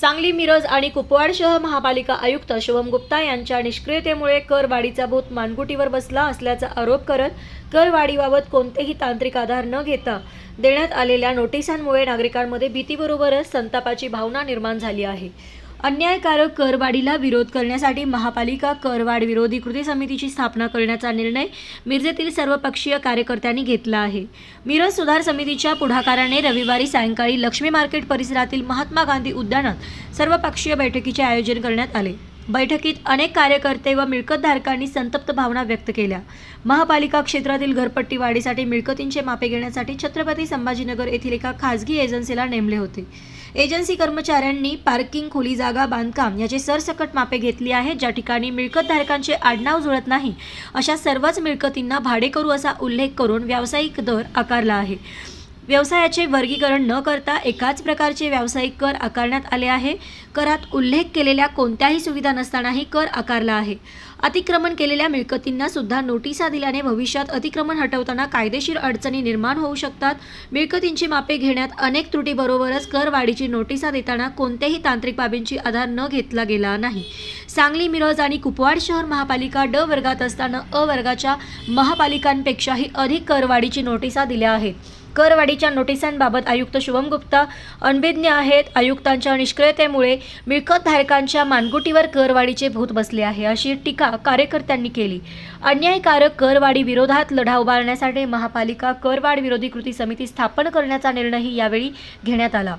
सांगली मिरज आणि कुपवाड शहर महापालिका आयुक्त शुभम गुप्ता यांच्या निष्क्रियतेमुळे करवाढीचा भूत मानगुटीवर बसला असल्याचा आरोप करत करवाढीबाबत कोणतेही तांत्रिक आधार न घेता देण्यात आलेल्या नोटिसांमुळे नागरिकांमध्ये भीतीबरोबरच संतापाची भावना निर्माण झाली आहे. अन्यायकारक करवाढीला विरोध करण्यासाठी महापालिका करवाढ विरोधी कृती समितीची स्थापना करण्याचा निर्णय मिरजेतील सर्वपक्षीय कार्यकर्त्यांनी घेतला आहे. मिरज सुधार समितीच्या पुढाकाराने रविवारी सायंकाळी लक्ष्मी मार्केट परिसरातील महात्मा गांधी उद्यानात सर्वपक्षीय बैठकीचे आयोजन करण्यात आले. बैठकीत अनेक कार्यकर्ते व मिळकतधारकांनी संतप्त भावना व्यक्त केल्या. महापालिका क्षेत्रातील घरपट्टी वाढीसाठी मिळकतींचे मापे घेण्यासाठी छत्रपती संभाजीनगर येथील एका खासगी एजन्सीला नेमले होते. एजन्सी कर्मचाऱ्यांनी पार्किंग खोली जागा बांधकाम याचे सरसकट मापे घेतली आहेत ज्या ठिकाणी मिळकतधारकांचे आडनाव जुळत नाही. अशा सर्वच मिळकतींना भाडेकरू असा उल्लेख करून व्यावसायिक दर आकारला आहे. व्यवसायाचे वर्गीकरण न करता एकाच प्रकारचे व्यावसायिक कर आकारण्यात आले आहे. करात उल्लेख केलेल्या कोणत्याही सुविधा नसतानाही कर आकारला आहे. अतिक्रमण केलेल्या मिळकतींना सुद्धा नोटिसा दिल्याने भविष्यात अतिक्रमण हटवताना कायदेशीर अडचणी निर्माण होऊ शकतात. मिळकतींची मापे घेण्यात अनेक त्रुटीबरोबरच करवाढीची नोटिसा देताना कोणत्याही तांत्रिक बाबींची आधार न घेतला गेला नाही. सांगली मिरज आणि कुपवाड शहर महापालिका ड वर्गात असताना अ वर्गाच्या महापालिकांपेक्षाही अधिक करवाढीची नोटिसा दिल्या आहेत. करवाढीच्या नोटिसांबाबत आयुक्त शुभम गुप्ता अनभिज्ञ आहेत. आयुक्तांच्या निष्क्रियतेमुळे मिळकतधारकांच्या मानगुटीवर करवाढीचे भूत बसले आहे अशी टीका कार्यकर्त्यांनी केली. अन्यायकारक करवाढी विरोधात लढा उभारण्यासाठी महापालिका करवाढ विरोधी कृती समिती स्थापन करण्याचा निर्णयही यावेळी घेण्यात आला.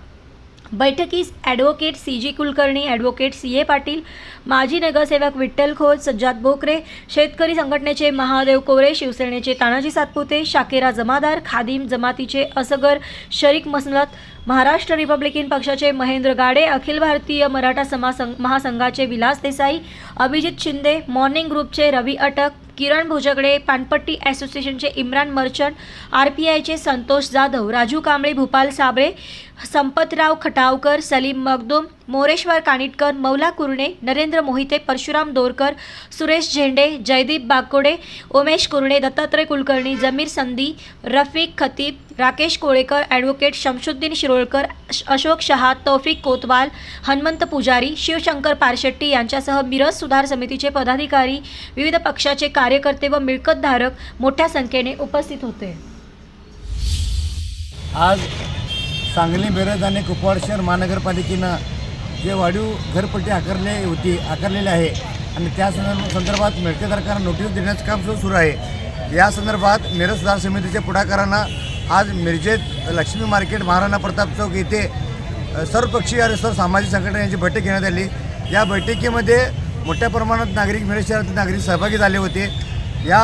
बैठकीस advocate C G Kulkarni advocate C A Patil माजी नगरसेवक विठ्ठल खोत सज्जाद भोकरे शेतकरी संघटनेचे महादेव कोरे शिवसेनेचे तानाजी सातपुते शाकेरा जमादार खादिम जमातीचे असगर शरीक मसनत महाराष्ट्र रिपब्लिकन पक्षाचे महेंद्र गाडे अखिल भारतीय मराठा समासंघ महासंघाचे विलास देसाई अभिजित शिंदे मॉर्निंग ग्रुपचे रवी अटक किरण भोजगडे पानपट्टी असोसिएशनचे इम्रान मर्चंट आर पी आयचे संतोष जाधव राजू कांबळे भूपाल साबळे संपतराव खटावकर सलीम मगदूम मोरेश्वर कानिटकर मौला कुरणे नरेंद्र मोहिते परशुराम दोरकर सुरेश झेंडे जयदीप बाकोडे उमेश कुरणे दत्तात्रय कुलकर्णी जमीर संधी रफिक खतीब राकेश कोळेकर ॲडव्होकेट शमशुद्दीन शिरोळकर अशोक शहा तौफिक कोतवाल हनुमंत पुजारी शिवशंकर पारशेट्टी यांच्यासह मिरज सुधार समितीचे पदाधिकारी विविध पक्षाचे कार्यकर्ते व मिळकतधारक मोठ्या संख्येने उपस्थित होते. आज सांगली मिरज आणि कुपवाड शहर महानगरपालिकेनं जे वाढीव घरपट्टी आकारले होती आकारलेली आहे आणि त्या संदर्भात मिळकतधारकांना नोटीस देण्याचं काम सुरू सुरू आहे. या संदर्भात मिरज सुधार समितीच्या पुढाकारानं आज मिरजेत लक्ष्मी मार्केट महाराणा प्रताप चौक येथे सर्वपक्षीय आणि सर्व सामाजिक संघटना यांची बैठक घेण्यात आली. या बैठकीमध्ये मोठ्या प्रमाणात नागरिक मिरज शहरातील नागरिक सहभागी झाले होते. या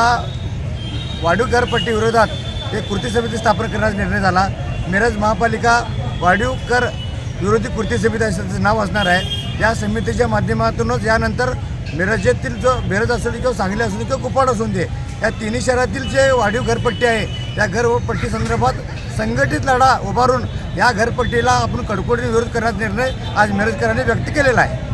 वाढीव करपट्टी विरोधात एक कृती समिती स्थापन करण्याचा निर्णय झाला. मिरज महापालिका वाढीव कर विरोधी कृती समिती असं नाव असणार आहे. या समितीच्या माध्यमातूनच यानंतर मिरजेतील जो मिरज असू दे किंवा सांगली असू दे किंवा कुपाड असू दे या तिन्ही शहरातील जे वाढीव घरपट्टी आहे त्या घरपट्टी संदर्भात संघटित लढा उभारून या घरपट्टीला आपण कडकोडीने विरोध करण्याचा निर्णय आज मिरजकरांनी व्यक्त केलेला आहे.